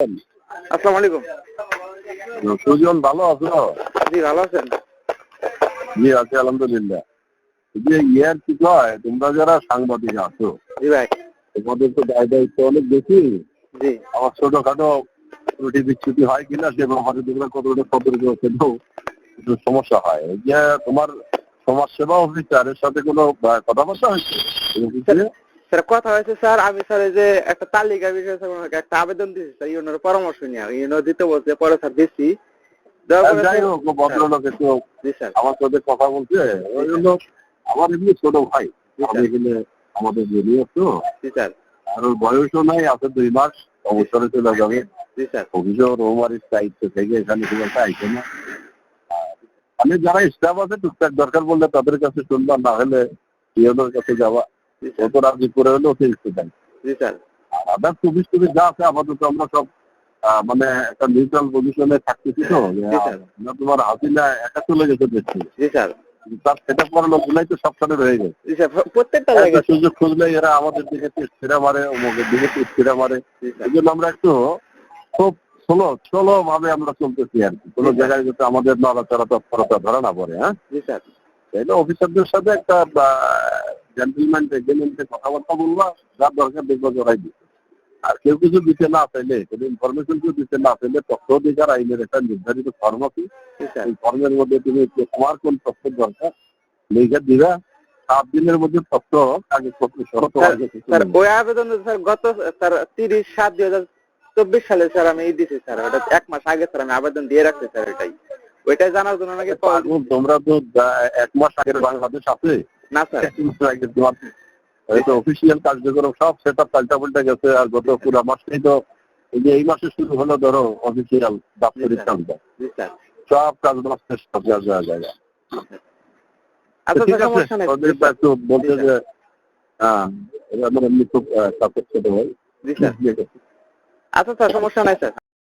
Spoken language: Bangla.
আসসালামু আলাইকুম সুজন ভালো আছো? জি ভালো আছেন। জি আছি আলহামদুলিল্লাহ। যে ইয়ার কি কয়? তোমরা যারা সাংবাদিক আছো জি ভাই। তোমাদের তো দায় দায়িত্ব অনেক বেশি। জি। আমার ছোটখাটো ত্রুটি বিচ্ছুতি হয় কিনা সে ব্যাপারে তোমরা কতটা সতর্ক সেটাও একটু সমস্যা হয়। যে তোমার সমাজ সেবা অফিসারের সাথে কোনো কথাবার্তা হয়েছে? স্যার কথা হয়েছে স্যার আমি স্যার যে একটা তালিকা বিষয়ে স্যার ওনাকে একটা আবেদন দিয়েছি স্যার ইউনোর পরামর্শ নিয়ে ইউনো দিতে বলছে পরে স্যার দিচ্ছি যাই হোক ভদ্রলোক একটু আমার সাথে কথা বলছে আমার এমনি ছোট ভাই আমি এখানে আমাদের জুনিয়র তো স্যার। আর ওর বয়সও নাই আছে দুই মাস অবসরে চলে যাবে। অভিযোগ রৌমারির দায়িত্ব থেকে এখানে খুব একটা আইছে না। আমি যারা স্টাফ আছে টুকটাক দরকার বললে তাদের কাছে শুনবা না হলে কাছে যাওয়া। রাজি করে জি স্যার আর আদার টুবিস টুবিস যা আছে আপাতত আমরা সব মানে একটা নিউট্রাল পজিশনে থাকতেছি তো তোমার হাসিনা একা চলে গেছে দেখছি জি স্যার তার সেটা করার লোকগুলাই তো সবখানে রয়ে গেছে। প্রত্যেকটা সুযোগ খুঁজলে এরা আমাদের দিকে ছেড়া মারে অমুকের দিকে ছেড়া মারে। এই জন্য আমরা একটু খুব ভাবে আমরা চলতেছি আর কি। কোনো জায়গায় যাতে আমাদের নড়াচড়া তৎপরতা ধরা না পড়ে হ্যাঁ? তাইলে অফিসারদের সাথে একটা জেন্টলম্যান এগ্রিমেন্টে কথাবার্তা বলবা যা দরকার দেখব জড়াই দিচ্ছে আর কেউ কিছু দিতে না চাইলে কোনো ইনফরমেশন কেউ দিতে না চাইলে তথ্য অধিকার আইনের একটা নির্ধারিত ফর্ম আছে। এই ফর্মের মধ্যে তুমি তোমার কোন তথ্য দরকার লিখে দিবা। সাত দিনের মধ্যে তথ্য কাগজপত্র সহ স্যার ওই আবেদন স্যার গত স্যার তিরিশ সাত দুই হাজার চব্বিশ সালে স্যার আমি দিছি স্যার। ওটা এক মাস আগে স্যার আমি আবেদন দিয়ে রাখছি স্যার এটাই। ওইটাই জানার জন্য নাকি তোমরা তো এক মাস আগের বাংলাদেশ আছে। না স্যার। অফিসিয়াল কার্যক্রম সব সেটা পাল্টা পাল্টা গেছে আর গত পুরো মাসটাই তো এই যে এই মাসে শুরু হলো ধরো অফিসিয়াল দাপ্তরিক কাজটা। সব কাজ বাজ শেষ সব জায়গায় জায়গায় আচ্ছা বলতে যে হ্যাঁ এটা আমার এমনি খুব সাপোর্ট করতে হয়। আচ্ছা স্যার সমস্যা নাই স্যার।